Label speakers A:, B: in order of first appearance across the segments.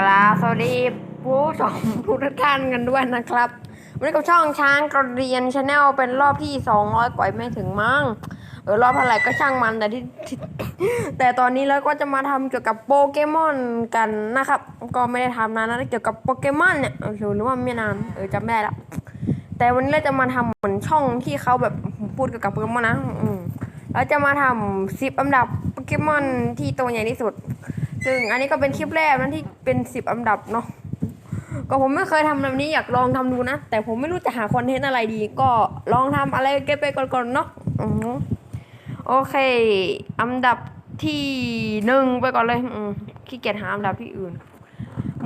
A: กราบสวัสดีผู้ชมทุกท่านกันด้วยนะครับวันนี้กับช่องช้างกระเรียนชาแนลเป็นรอบที่200กว่าไม่ถึงมั้งเออรอบเท่าไหร่ก็ช่างมันแต่ที่ แต่ตอนนี้เราก็จะมาทำเกี่ยวกับโปเกมอนกันนะครับ ก็ไม่ได้ทำนานนะเกี่ยวกับโปเกมอนเนี่ยเออหรือว่าไม่นานเออจำไม่ได้ละแต่วันนี้เราจะมาทำเหมือนช่องที่เขาแบบพูดเกี่ยวกับโปเกมอนนะอืมเราจะมาทำสิบอันดับโปเกมอนที่ตัวใหญ่ที่สุด ซึ่งอันนี้ก็เป็นคลิปแรกนะที่เป็นสิบอันดับเนาะก็ผมไม่เคยทำแบบนี้อยากลองทำดูนะ แต่ผมไม่รู้จะหาคอนเทนต์อะไรดี ก็ลองทำอะไรเก็บไปก่อนๆเนาะโอเค อันดับที่หนึ่งไปก่อนเลยขี้เกียจหาอันดับที่อื่น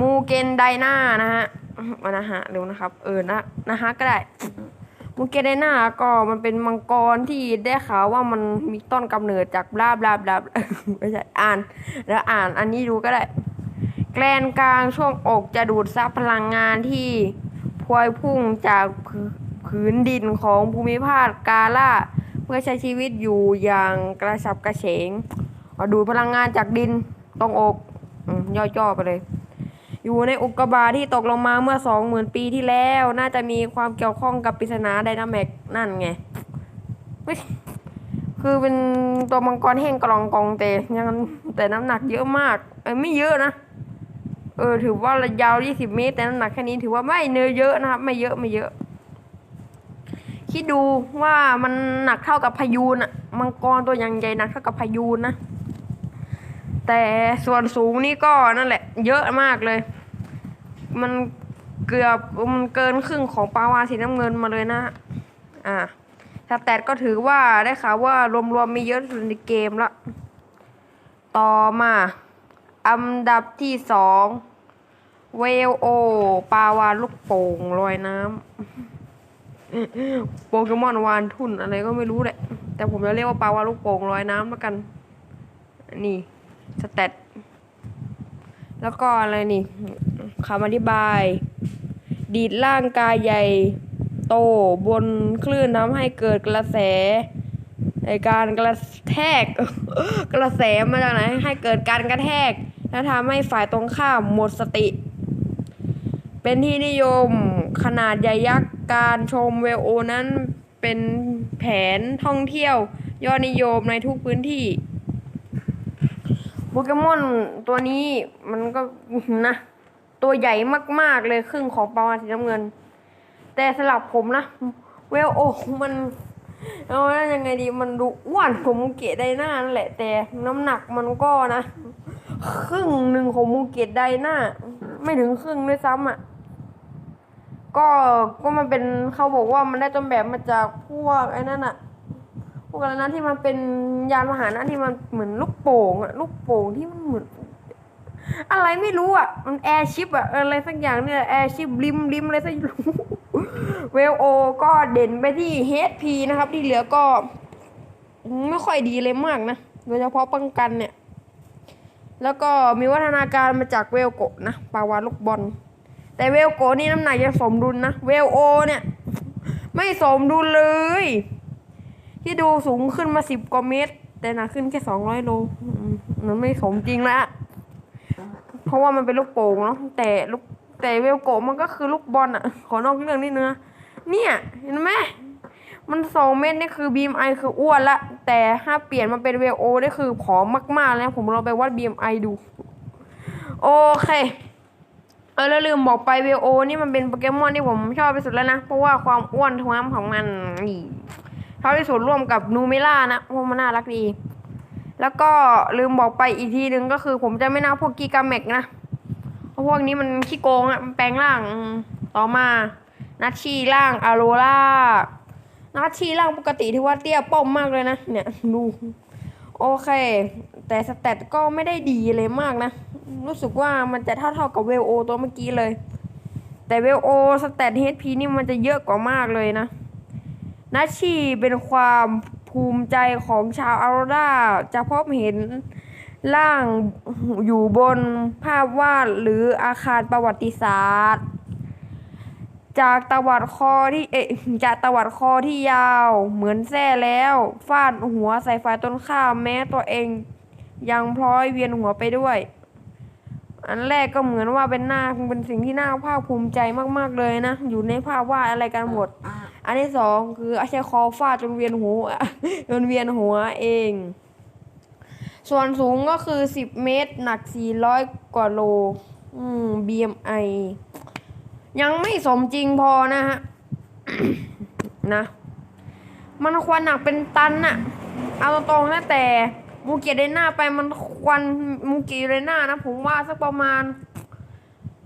A: มูเกนไดนานะฮะมานะฮะเร็วนะครับ เออนะนะฮะก็ได้ มูเกนไดนาก็มันเป็นมังกรที่ได้ข่าวว่ามันมีต้นกำเนิดจากบลาบลาบลาไม่ใช่อ่าน แล้วอ่านอันนี้ดูก็ได้ แกลนกลางช่วงอกจะดูดซับพลังงานที่พวยพุ่งจากผืนดินของภูมิภาคกาล่าเพื่อใช้ชีวิตอยู่อย่างกระฉับกระเฉงเอาดูดพลังงานจากดินตรงอกอย่อๆไปเลย อยู่ในอุกกาบาตที่ตกลงมาเมื่อสองหมื่นปีที่แล้ว น่าจะมีความเกี่ยวข้องกับปริศนาไดนามิกนั่นไงคือเป็นตัวมังกรแห้งกรองกองเตยังแต่น้ำหนักเยอะมากเอ้ยไม่เยอะนะเออถือว่าระยาว 20 เมตร แต่น้ำหนักแค่นี้ถือว่าไม่เนื้อเยอะนะครับ ไม่เยอะไม่เยอะ คิดดูว่ามันหนักเท่ากับพายุนะมังกรตัวอย่างใหญ่หนักเท่ากับพายุนะ แต่ส่วนสูงนี่ก็นั่นแหละ เยอะมากเลย มันเกือบมันเกินครึ่งของปลาวาสีน้ำเงินมาเลยนะ อ่าสแตทก็ถือว่าได้ข่าวว่ารวมๆมีเยอะสุดในเกมละ ต่อมาอันดับที่สองเวลโอปลาวานลูกโป่งลอยน้ำโปเกมอนวานทุ่นอะไรก็ไม่รู้แหละ แต่ผมจะเรียกว่าปลาวานลูกโป่งลอยน้ำแล้วกัน นี่ สแตทแล้วก็อะไรนี่คำอธิบาย ดีดร่างกายใหญ่โตบนคลื่นทำให้เกิดกระแสในการกระแทก กระแสมาจากไหนให้เกิดการกระแทก และทำให้ฝ่ายตรงข้ามหมดสติ เป็นที่นิยมขนาดใหญ่ยักษ์การชมเวลโอนั้นเป็นแผนท่องเที่ยวยอดนิยมในทุกพื้นที่ โปเกมอนตัวนี้มันก็นะ ตัวใหญ่มากๆเลยครึ่งของปลาวาฬสีน้ำเงิน แต่สำหรับผมนะ เวลโอ้มันเอาว่ายังไงดีมันดูอ้วนของมูเกะไดนานั่นแหละ แต่น้ำหนักมันก็นะ ครึ่งหนึ่งของมูเกะไดนาไม่ถึงครึ่งด้วยซ้ำอะก็ก็มันเป็นเขาบอกว่ามันได้ต้นแบบมาจากพวกไอ้นั่นอะ พวกอะไรนะที่มันเป็นยานพาหนะที่มันเหมือนลูกโป่งอะลูกโป่งที่มันเหมือนอะไรไม่รู้อะ มันแอร์ชิปอะอะไรสักอย่างเนี่ยแอร์ชิปริมริมอะไรสักอย่างเวลโอก็เด่นไปที่ HP นะครับ ที่เหลือก็ ไม่ค่อยดีเลยมากนะ โดยเฉพาะป้องกันเนี่ย แล้วก็มีวัฒนาการมาจากเวลโกะนะปาวาลูกบอล แต่เวลโกะนี่น้ำหนักยังสมดุลนะเวลโอเนี่ย ไม่สมดุลเลย ที่ดูสูงขึ้นมาสิบกว่าเมตร แต่หนักขึ้นแค่สองร้อยโลมันไม่สมจริงแล้วอะเพราะว่ามันเป็นลูกโป่งเนาะแต่ลูกแต่เวลโกมันก็คือลูกบอลอะขอนอกเรื่องนิดนึงเนี่ย เห็นไหมมันสองเมตรนี่คือบีมไอคืออ้วนละ แต่ถ้าเปลี่ยนมาเป็นเวลโอนี่คือผอมมากๆแล้วผมลองไปวัดบีมไอดู โอเคเออแล้วลืมบอกไปเวโอนี่มันเป็นโปเกมอนที่ผมชอบที่สุดแล้วนะ เพราะว่าความอ้วนท้วมของมันนี่ ชอบที่สุดร่วมกับนูเมล่านะเพราะมันน่ารักดี แล้วก็ลืมบอกไปอีกทีหนึ่งก็คือ ผมจะไม่นับพวกกีกาเมกนะเพราะพวกนี้มันขี้โกงอะมันแปลงร่างต่อมานัชชีร่างอาโรล่านัชชีร่างปกติที่ว่าเตี้ยป้อมมากเลยนะเนี่ยดูโอเค แต่สแตทก็ไม่ได้ดีเลยมากนะ รู้สึกว่ามันจะเท่าๆกับเวลโอตัวเมื่อกี้เลย แต่เวลโอสแตทเฮดพีนี่มันจะเยอะกว่ามากเลยนะ นัชชีเป็นความภูมิใจของชาวอาโรราจะพบเห็นร่างอยู่บนภาพวาดหรืออาคารประวัติศาสตร์ จากตวัดคอที่เอจากตวัดคอที่ยาวเหมือนแส้แล้วฟาดหัวใส่ฝ่ายต้นข้ามแม้ตัวเองยังพลอยเวียนหัวไปด้วย อันแรกก็เหมือนว่าเป็นหน้าเป็นสิ่งที่น่าภาคภูมิใจมาก ๆเลยนะ อยู่ในภาพวาดอะไรกันหมด
B: อั
A: นที่สองคืออาชัยคอฟาดจนเวียนหัวจนเวียนหัวเอง ส่วนสูงก็คือ 10 เมตร หนัก 400 กว่าโล อืม BMI ยังไม่สมจริงพอนะฮะ นะ มันควรหนักเป็นตันน่ะเอาตรงๆนะแต่มูเกียเดน่าไปมันควรมูเกียเดน่านะ ผมว่าสักประมาณ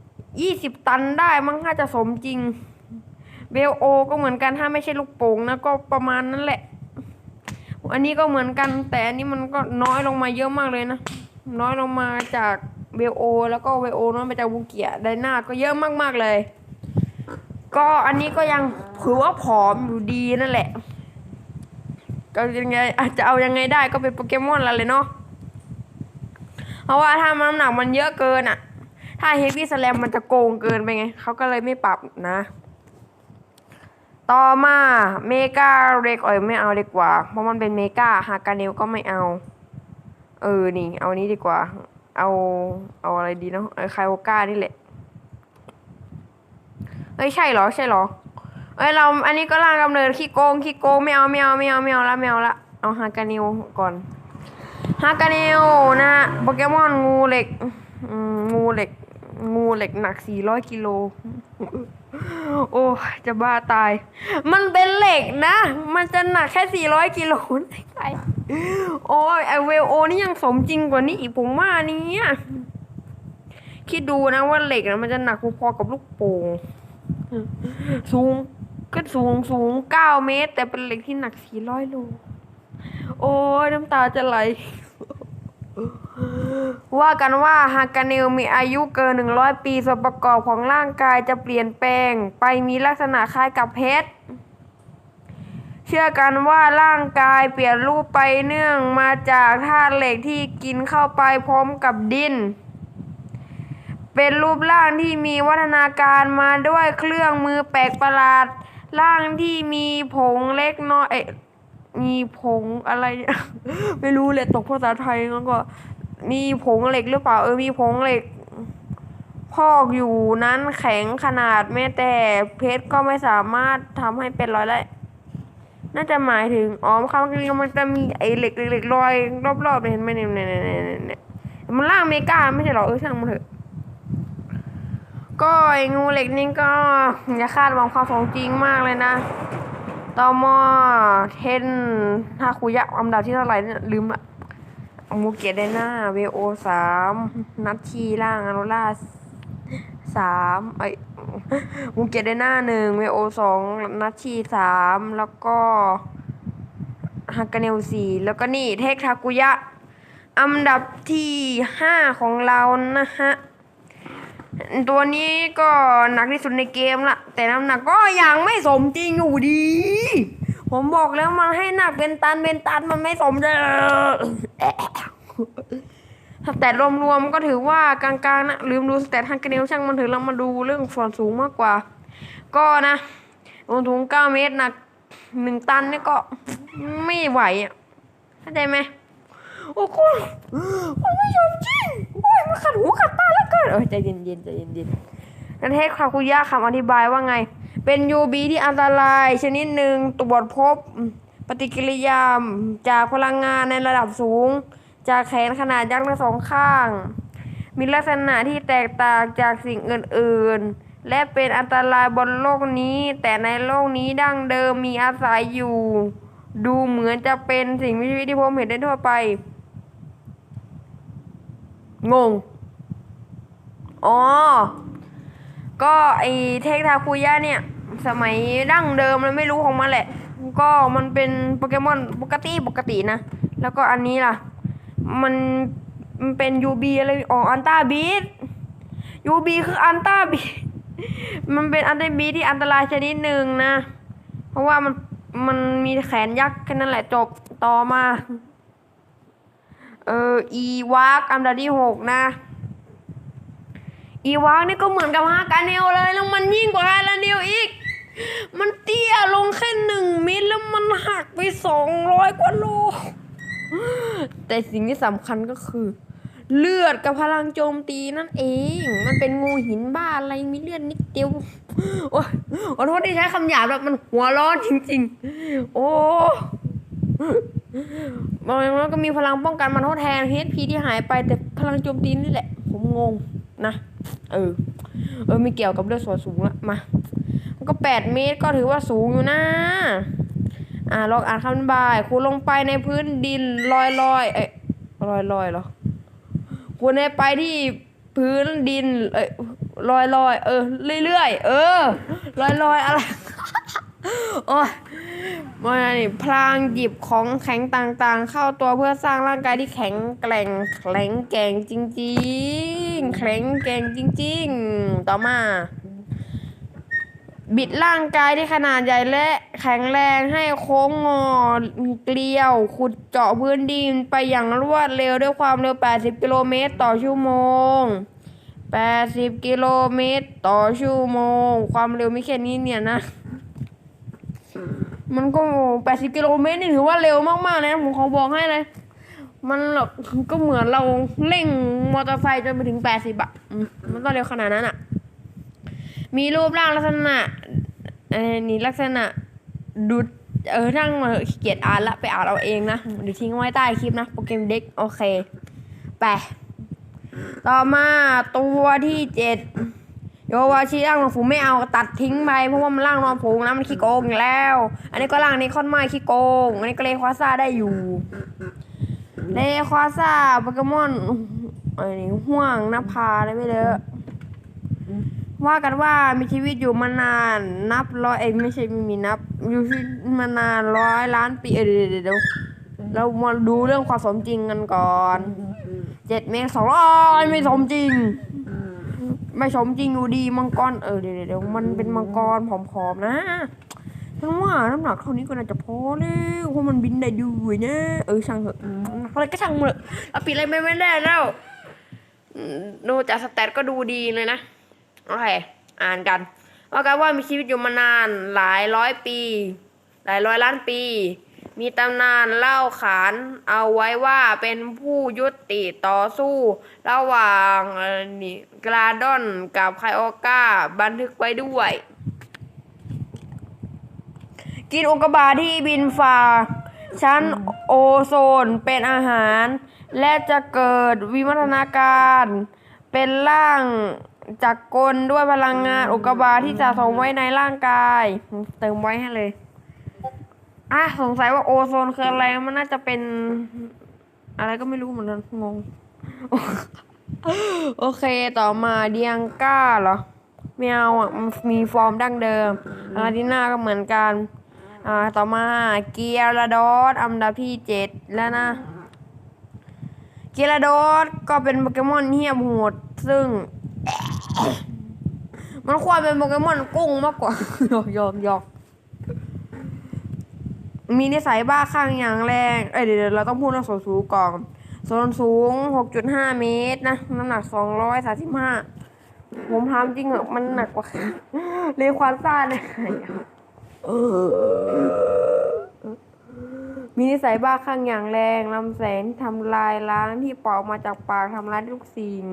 A: 20 ตันได้มั้งถ้าจะสมจริง เบลโอก็เหมือนกันถ้าไม่ใช่ลูกโป่งนะก็ประมาณนั้นแหละ อันนี้ก็เหมือนกันแต่อันนี้มันก็น้อยลงมาเยอะมากเลยนะ น้อยลงมาจากเบลโอ แล้วก็เบลโอน้อยมาจากบูเกียไดนาก็เยอะมากๆเลย ก็อันนี้ก็ยังถือว่าผอมอยู่ดีนั่นแหละก็ยังไงอาจจะเอายังไงได้ก็เป็นโปเกมอนล้วเลยเนาะเพราะว่าถ้าน้ำหนักมันเยอะเกินอะถ้าเฮฟวี่สแลมมันจะโกงเกินไปไงเขาก็เลยไม่ปรับนะ ต่อมาเมกาเรกเอ้ยไม่เอาดีกว่า เพราะมันเป็นเมกาฮากาเนลก็ไม่เอา เออนี่เอานี้ดีกว่า เอาเอาอะไรดีเนาะไอคาโอก้านี่แหละเอ้ยใช่เหรอใช่เหรอเอ้ยเราอันนี้ก็ร่างกำเนิดขี้โกงขี้โกงไม่เอาไม่เอาไม่เอาไม่เอาละไม่เอาละเอาฮากาเนลก่อนฮากาเนลนะโปเกมอนงูเหล็กงูเหล็ก งูเหล็กหนัก400กิโล โอ้จะบ้าตาย มันเป็นเหล็กนะ มันจะหนักแค่ 400 กิโลได้ไงโอ้ยไอเวลโอนี่ยังสมจริงกว่านี้อีกผมว่านี้คิดดูนะว่าเหล็กนะมันจะหนักพอๆกับลูกโป่งสูงก็สูงสูง 9 เมตร แต่เป็นเหล็กที่หนัก 400 โล โอ้ยน้ำตาจะไหล ว่ากันว่าหากกาเนลมีอายุเกิน 100 ปีส่วนประกอบของร่างกายจะเปลี่ยนแปลง ไปมีลักษณะคล้ายกับเพชร เชื่อกันว่าร่างกายเปลี่ยนรูปไปเนื่องมาจากธาตุเหล็กที่กินเข้าไปพร้อมกับดิน เป็นรูปร่างที่มีวัฒนาการมาด้วยเครื่องมือแปลกประหลาด ร่างที่มีผงเล็กน้อย มีผงอะไรเนี่ยไม่รู้เลยตกภาษาไทยแล้วก็ มีผงเหล็กหรือเปล่าเออมีผงเหล็ก พอกอยู่นั้นแข็งขนาดแม้แต่เพชรก็ไม่สามารถทำให้เป็นรอยได้น่าจะหมายถึงอ๋อคำนี้มันจะมีไอ้เหล็กเหล็กรอยรอบๆเนี่ยเห็นไหมเนี่ยเนี่ยเนี่ยเนี่ยมันล่างเมกาไม่ใช่หรอเออช่างมันเถอะก็ไอ้งูเหล็กนี่ก็อย่าคาดหวังความสมจริงมากเลยนะ ต่อมาเทนฮาคุยะอันดับที่เท่าไหร่เนี่ยลืมละมูเกะไดนาเวโอสามนัทชีล่างอนุราสามไอมูเกะไดนาหนึ่งเวโอสองนัทชีสามแล้วก็ฮากาเนลสี่แล้วก็นี่เทคทาคุยะอันดับที่ห้าของเรานะฮะ ตัวนี้ก็หนักที่สุดในเกมละแต่น้ำหนักก็ยังไม่สมจริงอยู่ดี ผมบอกแล้วมันให้หนักเป็นตันเป็นตันมันไม่สมเลยแต่รวมๆก็ถือว่ากลางๆนะลืมดูสแตทฮังเกเนลช่างมันถือเรามาดูเรื่องส่วนสูงมากกว่า ก็นะรวมถุงเก้าเมตรหนักหนึ่งตันนี่ก็ไม่ไหวอะเข้าใจไหม โอ้คุณคุณไม่ยอมจริงโอ้ยมันขัดหูขัดตาแล้วเกินเออใจเย็นๆใจเย็นๆนันเทศคาคุยะคำอธิบายว่าไง เป็นยูบีที่อันตราย ชนิดหนึ่งตรวจพบปฏิกิริยาจากพลังงานในระดับสูง จากแขนขนาดยักษ์ทั้งสองข้าง มีลักษณะที่แตกต่างจากสิ่งอื่น ๆ และเป็นอันตรายบนโลกนี้ แต่ในโลกนี้ดั้งเดิมมีอาศัยอยู่ ดูเหมือนจะเป็นสิ่งมีชีวิตที่พบเห็นได้ทั่วไป งง อ๋อ ก็ไอเทคทาคุยะเนี่ย สมัยดั้งเดิมเลยไม่รู้ของมันแหละ ก็มันเป็นโปเกมอนปกติปกตินะ แล้วก็อันนี้ล่ะ มันมันเป็นยูบีอะไร อ๋อ อันต้าบีทยูบีคืออันต้าบีมันเป็นอันต้าบีที่อันตรายชนิดหนึ่งนะ เพราะว่ามันมันมีแขนยักษ์แค่นั้นแหละจบต่อมา เอออีวากอันดับที่หกนะ อีวากนี่ก็เหมือนกับฮากาเนลเลยแล้วมันยิ่งกว่าฮากาเนลอีก มันเตี้ยลงแค่หนึ่งเมตรแล้วมันหักไปสองร้อยกว่าโล แต่สิ่งที่สำคัญก็คือ เลือดกับพลังโจมตีนั่นเอง มันเป็นงูหินบ้าอะไรมีเลือดนิดเดียวโอ้ยขอโทษที่ใช้คำหยาบแบบมันหัวร้อนจริง ๆ โอ้ บางอย่างนั้นก็มีพลังป้องกันมันทดแทน HP ที่หายไปแต่พลังโจมตีนี่แหละ ผมงงนะ เออ เออไม่เกี่ยวกับเลือดส่วนสูงละมา มันก็แปดเมตรก็ถือว่าสูงอยู่นะอ่าลองอ่านคำบายคูณลงไปในพื้นดินลอยลอยเอ้ยลอยลอยเหรอคูณไปที่พื้นดิน เอ้ยลอยลอยเออเรื่อยๆเออลอยลอยอะไรโอ้ย มานี่พลางหยิบของแข็งต่างๆ เข้าตัวเพื่อสร้างร่างกายที่แข็งแกร่งแข็งแกร่งจริงๆแข็งแกร่งจริง ๆ ต่อมา บิดร่างกายที่ขนาดใหญ่และแข็งแรงให้โค้งงอเกลียว ขุดเจาะพื้นดินไปอย่างรวดเร็วด้วยความเร็ว 80 กิโลเมตรต่อชั่วโมง 80 กิโลเมตรต่อชั่วโมง ความเร็วไม่แค่นี้เนี่ยนะ มันก็80กิโลเมตรนี่ถือว่าเร็วมากๆเลยนะผมขอบอกให้เลยมันแบบก็เหมือนเราเร่งมอเตอร์ไซค์จนไปถึง80อะอืมมันต้องเร็วขนาดนั้นอะมีรูปร่างลักษณะเออนี่ลักษณะดูเออนั่งมาเกียจอ่านละไปอ่านเอาเองนะเดี๋ยวทิ้งไว้ใต้คลิปนะโปรแกรมเด็กโอเคไปต่อมาตัวที่เจ็ด โยวาชีร่างนอนฝูงไม่เอาตัดทิ้งไปเพราะว่ามันร่างนอนฝูงนะมันขี้โกงอยู่แล้ว อันนี้ก็ร่างนี้ค่อนไม่ขี้โกง อันนี้ก็เลควาซ่าได้อยู่เลควาซ่าโปเกมอนอันนี้ห่วงนภาอะไรไม่เลอะว่ากันว่ามีชีวิตอยู่มานานนับร้อยเองไม่ใช่ม่มีนับ อยู่ที่มานานร้อยล้านปีเดี๋ยวเดี๋ยวเดี๋ยวเรามาดูเรื่องความสมจริงกันก่อนเจ็ดเมตรสองร้อยไม่สมจริง ไม่สมจริงอยู่ดีมังกรเออเดี๋ยวเดี๋ยวมันเป็นมังกรผอมๆนะฉันว่าน้ำหนักเท่านี้ก็น่าจะพอแล้วเพราะมันบินได้ด้วยนะเออช่างเถอะอะไรก็ช่างมันเถอะเอาปิดอะไรไม่ไม่ได้แล้วดูจากสแตทก็ดูดีเลยนะโอเคอ่านกันว่ากันว่ามีชีวิตอยู่มานานหลายร้อยปี หลายร้อยล้านปี มีตำนานเล่าขานเอาไว้ว่าเป็นผู้ยุติต่อสู้ ระหว่างนิกราดอนกับไคโอกาบันทึกไว้ด้วย กินอุกกาบาตที่บินฝ่า ชั้นโอโซนเป็นอาหาร และจะเกิดวิวัฒนาการ เป็นร่างจักกลด้วยพลังงานอุกกาบาตที่จะสมไว้ในร่างกาย เติมไว้ให้เลย อะสงสัยว่าโอโซนคืออะไรมันน่าจะเป็น อะไรก็ไม่รู้เหมือนกันงง โอเคต่อมาเดียงก้าเหรอไม่เอาอะมันมีฟอร์มดั้งเดิมอาราดิน่าก็เหมือนกัน อ่าต่อมาเกียร์ดอสอันดับที่เจ็ดแล้วนะ เกียร์ดอสก็เป็นโปเกมอนเหี้ยมโหดซึ่ง มันควรเป็นโปเกมอนกุ้งมากกว่ายอกหยอกหยอก มีนิสัยบ้าคลั่งอย่างแรง เอ้ยเดี๋ยวเราต้องพูดเรื่องส่วนสูงก่อนส่วนสูง 6.5 เมตรนะ น้ำหนัก 235 ผมถามจริงเหรอมันหนักกว่าเรียควานซ่าเนี่ยมีนิสัยบ้าคลั่งอย่างแรงลำแสงทำลายล้างที่ปล่อกมาจากปากทำร้ายทุกสิ่ง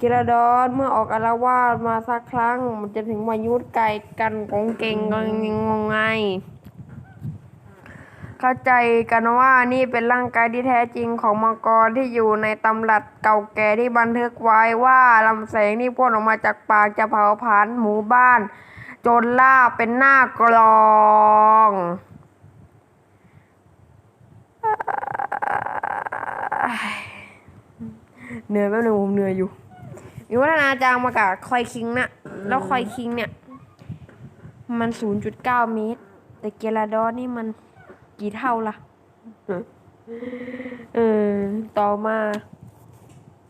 A: กิราดอนเมื่อออกอารวาสมาสักครั้ง มันจะถึงมายุดไก่กันกองเก่งกองงงไง เข้าใจกันว่านี่เป็นร่างกายที่แท้จริงของมังกรที่อยู่ในตำรัสเก่าแก่ที่บันทึกไว้ว่าลำแสงที่พ่นออกมาจากปากจะเผาผลาญหมู่บ้าน จนล่าเป็นหน้ากลองเหนื่อยแป๊บนึงผมเหนื่อยอยู่ มีวัฒนาจางมากับคอยคิงนะแล้วคอยคิงเนี่ย มัน 0.9 เมตร แต่เกลาดอนนี่มัน กี่เท่าล่ะ เออ ต่อมา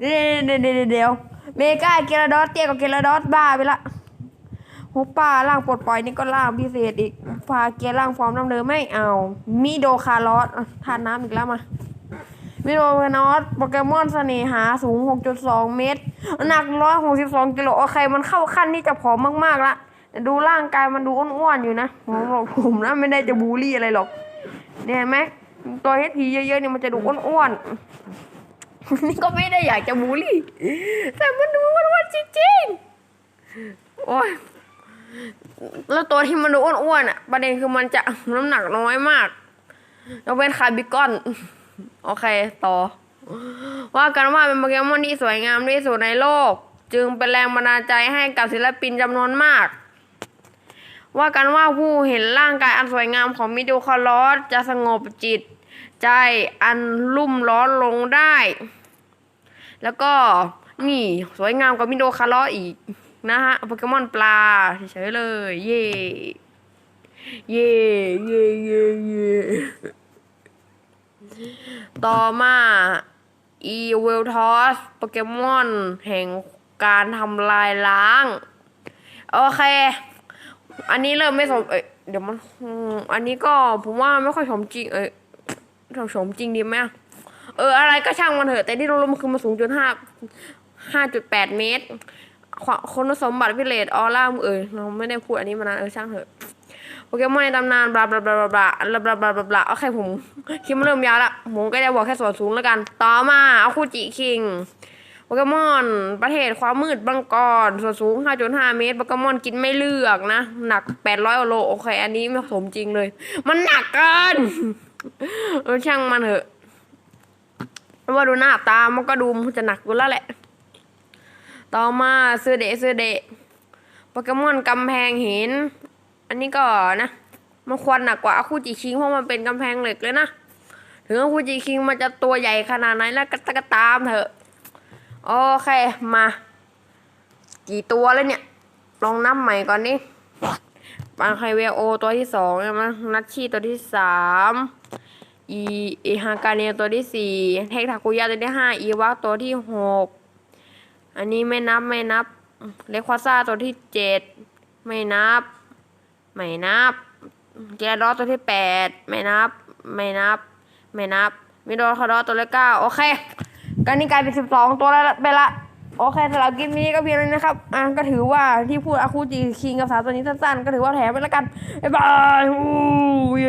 A: เดี๋ยวเดี๋ยวเดี๋ยวเมกาเกลาดอสเตี้ยกับเกลาดอสบ้าไปละหูป่าล่างปลดปล่อยนี่ก็ล่างพิเศษอีกฟาเกียล่างฟอร์มน้ำเดิมไม่เอามีโดคาร์ลอสทานน้ำอีกแล้วมามิโดพานอสโปเกมอนเสน่หาสูง 6.2 เมตร หนัก 162กิโลโอเค มันเข้าขั้นที่จะผอมมากๆละ ดูร่างกายมันดูอ้วนๆอยู่นะผมผมนะไม่ได้จะบูลลี่อะไรหรอก เนี่ยเห็นไหมตัวเฮดพีเยอะๆเนี่ยมันจะดูอ้วนๆ นี่ก็ไม่ได้อยากจะบูลลี่ แต่มันดูมันอ้วนจริงๆ โอ้ยแล้วตัวที่มันดูอ้วนๆอะ ประเด็นคือมันจะน้ำหนักน้อยมากยกเว้นคาร์บิคอน โอเค ต่อ ว่ากันว่าเป็นโปเกมอนที่สวยงามที่สุดในโลก จึงเป็นแรงบันดาลใจให้กับศิลปินจำนวนมาก ว่ากันว่าผู้เห็นร่างกายอันสวยงามของมิดูคาลอสจะสงบจิต ใจอันรุ่มร้อนลงได้ แล้วก็นี่สวยงามกว่ามิโดคาร์ลอสอีกนะฮะโปเกมอนปลาเฉยเลย เย่เย่เย่เย่เย่ต่อมาอีเวลทอสโปเกมอนแห่งการทำลายล้าง โอเค อันนี้เริ่มไม่สมเอ้ยเดี๋ยวมันอันนี้ก็ผมว่าไม่ค่อยสมจริง เอ้ยสมจริงดีไหมอะเอออะไรก็ช่างมันเถอะ แต่ที่เราลงมันคือมาสูงจุดห้าห้าจุดแปดเมตรคุณสมบัติพิเรตออร่าเอยเราไม่ได้พูดอันนี้มานานเออช่างเถอะโปเกมอนในตำนานบลาบลาบลาบลาบลาบลาบลาบลาบลาบลาโอเคผมคลิปมันเริ่มยาวละผมก็จะบอกแค่ส่วนสูงแล้วกัน ต่อมาเอาคูจิคิง โปเกมอนประเทศความมืดบังกรส่วนสูง 5.5 เมตรโปเกมอนกินไม่เลือกนะ หนัก 800โลโอเค อันนี้ไม่สมจริงเลย มันหนักเกินเออช่างมันเถอะว่าดูหน้าตามันก็ดูมันจะหนักอยู่แล้วแหละ ต่อมาเสื้อเดะเสื้อเดะโปเกมอนกำแพงหิน อันนี้ก็นะมันควรหนักกว่าอาคูจิคิงเพราะมันเป็นกำแพงเหล็กเลยนะ ถึงอาคูจิคิงมันจะตัวใหญ่ขนาดไหนแล้วก็ก็ตามเถอะ โอเค มา กี่ตัวแล้วเนี่ย ลองนับใหม่ก่อนนี่ปางไคเวโอตัวที่สองใช่ไหมนัชชีตัวที่สามอีอีฮากาเนตัวที่สี่เทคทาคุยะตัวที่ห้าอีวะตัวที่หกอันนี้ไม่นับไม่นับเลควาซ่าตัวที่เจ็ดไม่นับ ไม่นับ แกรอตัวที่แปดไม่นับ ไม่นับ ไม่นับมิโดคาร์ดตัวที่เก้าโอเค การนี้กลายเป็นสิบสองตัวแล้วไปละ โอเคสำหรับคลิปนี้ก็เพียงนี้นะครับ อะก็ถือว่าที่พูดอาคูจิคิงกับสาวตัวนี้สั้นๆ ก็ถือว่าแถมไปแล้วกัน บ๊ายบายอู้ย